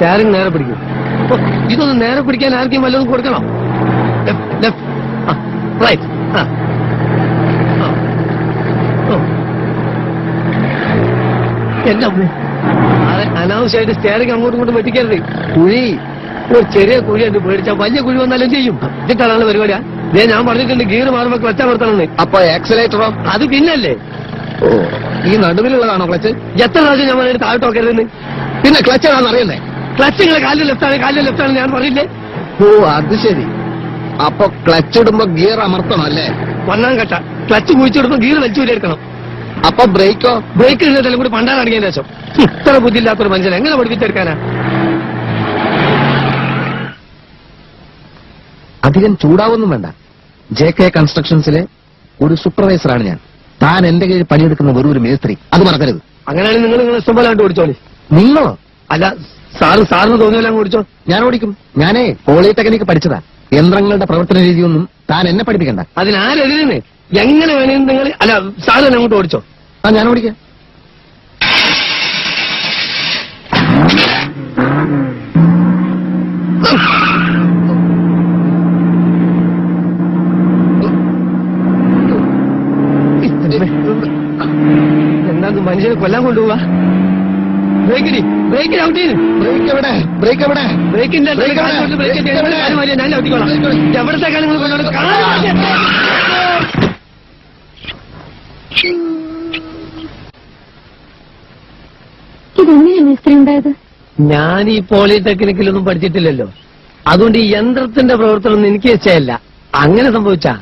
Steering നേരെ പിടിക്കും. ഇതൊന്ന് നേരെ പിടിക്കാൻ ആർക്കും വല്ലതും കൊടുക്കണം? റൈറ്റ്. ആ. എന്റെ അമ്മേ. അനാവശ്യമായിട്ട് സ്റ്റാറിങ് അങ്ങോട്ടും ഇങ്ങോട്ടും വെട്ടിക്കരുത്. കുഴി ഒരു ചെറിയ കുഴി ഉണ്ട് പേടിച്ചാൽ വലിയ കുഴി വന്നാലും ചെയ്യും. ഇതിട്ടാണ് പരിപാടിയാ. ഇതേ ഞാൻ പറഞ്ഞിട്ടുണ്ട് ഗീർ മാറുമ്പോ ക്ലച്ച് അമർത്തണമെന്ന് അപ്പൊ ആക്സിലേറ്ററോ അത് പിന്നല്ലേ. ഓ. ഈ നടുവിലുള്ളതാണോ ക്ലച്ച് എത്ര പ്രാവശ്യം ഞാൻ പറഞ്ഞിട്ട് താഴോട്ട് നോക്കരുതെന്ന്? പിന്നെ ക്ലച്ച് ആണെന്ന് അറിയണ്ടേ? ക്ലച്ച് നിങ്ങളെ കാലിൽ ലെഫ്റ്റാണ് കാലിൽ ലെഫ്റ്റാണ് ഞാൻ പറഞ്ഞില്ലേ? ഓ അത് ശരി. അപ്പൊ ക്ലച്ച് ഇടുമ്പോ ഗിയർ അമർത്തണം അല്ലേ? ഒന്നാം ഘട്ട ക്ലച്ച് കുഴിച്ചിടുമ്പോ ഗിയർ വലിച്ചു എടുക്കണം. അപ്പൊ ബ്രേക്കോ? ബ്രേക്ക് ഇടുന്നതെല്ലാം കൂടി പണ്ടാൻ അടങ്ങിയ ശേഷം. ഇത്ര ബുദ്ധിയില്ലാത്തൊരു മനുഷ്യൻ എങ്ങനെ പഠിപ്പിച്ചെടുക്കാനാ? അധികം ചൂടാവൊന്നും വേണ്ട. ജെ കെ കൺസ്ട്രക്ഷൻസിലെ ഒരു സൂപ്പർവൈസറാണ് ഞാൻ. താൻ എന്റെ കീഴിൽ പണിയെടുക്കുന്ന വെറും ഒരു മേസ്ത്രി. അത് മറക്കരുത്. അങ്ങനെയാണെങ്കിൽ നിങ്ങൾ നിങ്ങൾ ഇഷ്ടം പോലെ കണ്ട് നിങ്ങളോ? അല്ല സാറ് സാറിന് തോന്നിയല്ലോ ഓടിച്ചോ. ഞാൻ ഓടിക്കും. ഞാനേ പോളിടെക്നിക് പഠിച്ചതാ. യന്ത്രങ്ങളുടെ പ്രവർത്തന രീതിയൊന്നും താൻ എന്നെ പഠിപ്പിക്കണ്ട. അതിനാരെതിരെ എങ്ങനെ വേണേലും നിങ്ങൾ അല്ല സാറ് തന്നെ അങ്ങോട്ട് ഓടിച്ചോ. ആ ഞാൻ ഓടിക്കാം. എന്താ മനുഷ്യനെ കൊല്ലാൻ കൊണ്ടുപോവാ? ബ്രേക്കിന് ബ്രേക്ക് ഔട്ട് ചെയ്ത് ബ്രേക്ക് എവിടെ? ബ്രേക്ക് എവിടെ? ബ്രേക്കിന്റെ ബ്രേക്ക് ഞാൻ ഔട്ടിക്കോളാം. എവിടത്തെ കാര്യങ്ങൾ കൊണ്ടോണ്ട് ഇതെങ്ങനെയാ മിസ്ത്രി ഉണ്ടായത്? ഞാൻ ഈ പോളിടെക്നിക്കിലൊന്നും പഠിച്ചിട്ടില്ലല്ലോ. അതുകൊണ്ട് ഈ യന്ത്രത്തിന്റെ പ്രവർത്തനം ഒന്നും എനിക്ക് വെച്ചല്ല അങ്ങനെ സംഭവിച്ചാ?